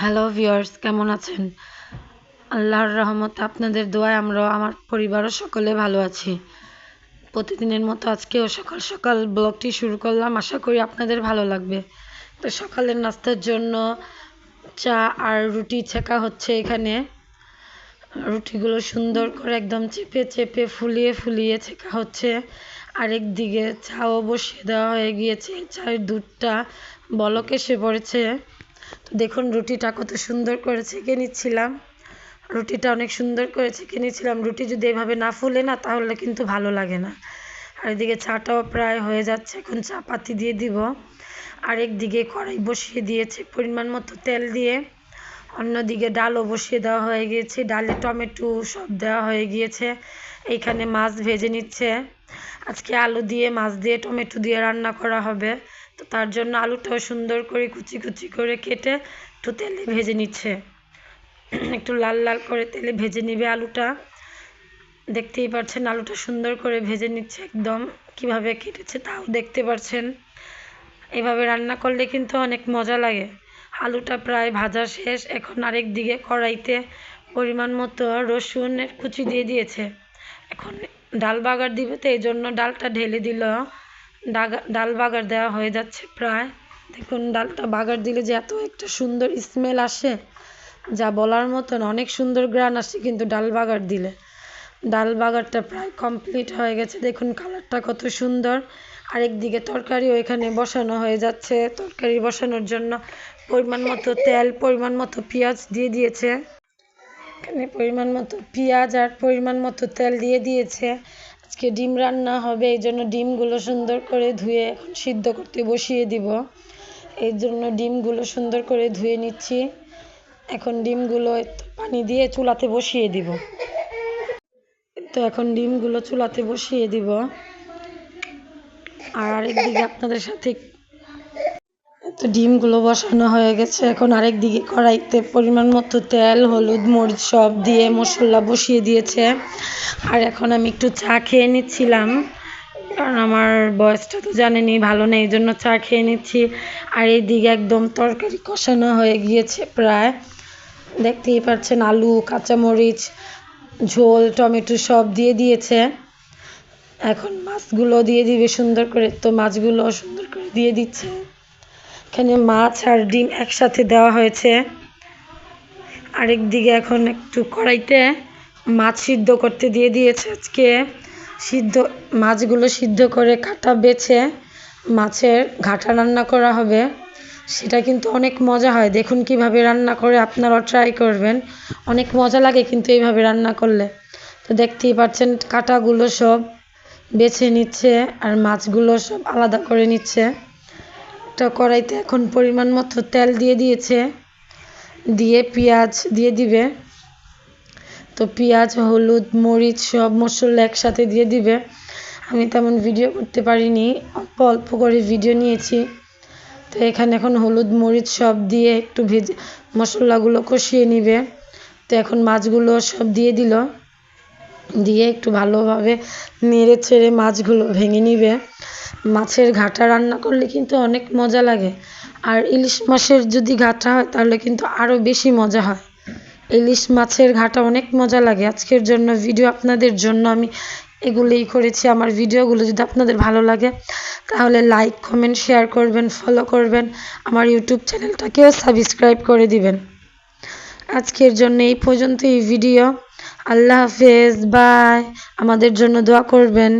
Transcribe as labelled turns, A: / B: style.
A: Hello viewers কেমন আছেন? আল্লাহর রহমত আপনাদের দোয়ায় আমরা আমার পরিবারও সকলে ভালো আছি। প্রতিদিনের মতো আজকেও সকাল সকাল ব্লগটি শুরু করলাম। আশা করি আপনাদের ভালো লাগবে। তো সকালের নাস্তার জন্য চা আর রুটি ছেঁকা হচ্ছে এখানে। রুটিগুলো সুন্দর করে একদম চেপে চেপে ফুলিয়ে ফুলিয়ে ছেঁকা হচ্ছে। আরেক দিকে চাও বসিয়ে দেওয়া হয়ে গিয়েছে। চায়ের দুধটা বলক এসে পড়েছে। তো দেখুন, রুটিটা কত সুন্দর করে ছেঁকে নিচ্ছিলাম। রুটিটা অনেক সুন্দর করে ছেঁকে নিচ্ছিলাম। রুটি যদি এভাবে না ফুলে না, তাহলে কিন্তু ভালো লাগে না। আর এদিকে চাটাও প্রায় হয়ে যাচ্ছে। এখন চা পাতি দিয়ে দিব। আরেক দিকে কড়াই বসিয়ে দিয়েছে পরিমাণ মতো তেল দিয়ে। অন্যদিকে ডালও বসিয়ে দেওয়া হয়ে গিয়েছে। ডালে টমেটো সব দেওয়া হয়ে গিয়েছে। এইখানে মাছ ভেজে নিচ্ছে। আজকে আলু দিয়ে, মাছ দিয়ে, টমেটো দিয়ে রান্না করা হবে। তো তার জন্য আলুটাও সুন্দর করে কুচি কুচি করে কেটে একটু তেলে ভেজে নিচ্ছে। একটু লাল লাল করে তেলে ভেজে নিবে আলুটা। দেখতেই পাচ্ছেন আলুটা সুন্দর করে ভেজে নিচ্ছে একদম। কীভাবে কেটেছে তাও দেখতে পাচ্ছেন এভাবে রান্না করলে কিন্তু অনেক মজা লাগে। আলুটা প্রায় ভাজা শেষ। এখন আরেক দিকে কড়াইতে পরিমাণ মতো রসুনের কুচি দিয়ে দিয়েছে। এখন ডাল বাগার দিবে তো এই জন্য ডালটা ঢেলে দিল। ডাল বাগার দেওয়া হয়ে যাচ্ছে প্রায়। দেখুন, ডালটা বাগার দিলে যে এত একটা সুন্দর স্মেল আসে, যা বলার মতন অনেক সুন্দর গ্রান আসে কিন্তু ডাল বাগার দিলে। ডাল বাগারটা প্রায় কমপ্লিট হয়ে গেছে। দেখুন, কালারটা কত সুন্দর। আরেক দিকে তরকারিও এখানে বসানো হয়ে যাচ্ছে। তরকারি বসানোর জন্য পরিমাণ মতো তেল, পরিমাণ মতো পেঁয়াজ দিয়ে দিয়েছে। এখানে পরিমাণ মতো পেঁয়াজ আর পরিমাণ মতো তেল দিয়ে দিয়েছে। আজকে ডিম রান্না হবে, এই জন্য ডিমগুলো সুন্দর করে ধুয়ে এখন সিদ্ধ করতে বসিয়ে দিব। এই জন্য ডিমগুলো সুন্দর করে ধুয়ে নিচ্ছি। এখন ডিমগুলো পানি দিয়ে চুলাতে বসিয়ে দিব। তো এখন ডিমগুলো চুলাতে বসিয়ে দিব। আর আরেক দিকে আপনাদের সাথে তো ডিমগুলো বসানো হয়ে গেছে। এখন আরেক দিকে কড়াইতে পরিমাণ মতো তেল, হলুদ মরিচ সব দিয়ে মশলা বসিয়ে দিয়েছে। আর এখন আমি একটু চা খেয়ে নিচ্ছিলাম, কারণ আমার বয়সটা তো জানেনি ভালো নেই, এই জন্য চা খেয়ে নিচ্ছি। আর এই দিকে একদম তরকারি কষানো হয়ে গিয়েছে প্রায়। দেখতেই পাচ্ছেন, আলু, কাঁচামরিচ, ঝোল, টমেটো সব দিয়ে দিয়েছে। এখন মাছগুলো দিয়ে দিবে সুন্দর করে। তো মাছগুলো সুন্দর করে দিয়ে দিচ্ছে। এখানে মাছ আর ডিম একসাথে দেওয়া হয়েছে। আরেক দিকে এখন একটু কড়াইতে মাছ সিদ্ধ করতে দিয়ে দিয়েছে আজকে। সিদ্ধ, মাছগুলো সিদ্ধ করে কাটা বেছে মাছের ঘাটা রান্না করা হবে। সেটা কিন্তু অনেক মজা হয়। দেখুন কীভাবে রান্না করে আপনারাও ট্রাই করবেন। অনেক মজা লাগে কিন্তু এইভাবে রান্না করলে। তো দেখতেই পাচ্ছেন কাটাগুলো সব বেছে নিচ্ছে আর মাছগুলো সব আলাদা করে নিচ্ছে। একটা কড়াইতে এখন পরিমাণ মতো তেল দিয়ে দিয়েছে। দিয়ে পেঁয়াজ দিয়ে দিবে। তো পেঁয়াজ, হলুদ, মরিচ সব মশলা একসাথে দিয়ে দিবে। আমি তেমন ভিডিও করতে পারিনি, অল্প অল্প করে ভিডিও নিয়েছি। তো এখানে এখন হলুদ, মরিচ সব দিয়ে একটু ভেজে মশলাগুলো কষিয়ে নিবে। তো এখন মাছগুলো সব দিয়ে দিল। দিয়ে একটু ভালোভাবে নেড়ে চেড়ে মাছগুলো ভেঙে নিবে। মাছের ঘাটা রান্না করলে কিন্তু অনেক মজা লাগে। আর ইলিশ মাছের যদি ঘাটা হয়, তাহলে কিন্তু আরও বেশি মজা হয়। ইলিশ মাছের ঘাটা অনেক মজা লাগে। আজকের জন্য ভিডিও আপনাদের জন্য আমি এগুলোই করেছি। আমার ভিডিওগুলো যদি আপনাদের ভালো লাগে, তাহলে লাইক কমেন্ট শেয়ার করবেন ফলো করবেন। আমার ইউটিউব চ্যানেলটাকেও সাবস্ক্রাইব করে দিবেন। আজকের জন্য এই পর্যন্ত এই ভিডিও আল্লাহ হাফেজ বাই আমাদের জন্য দোয়া করবেন।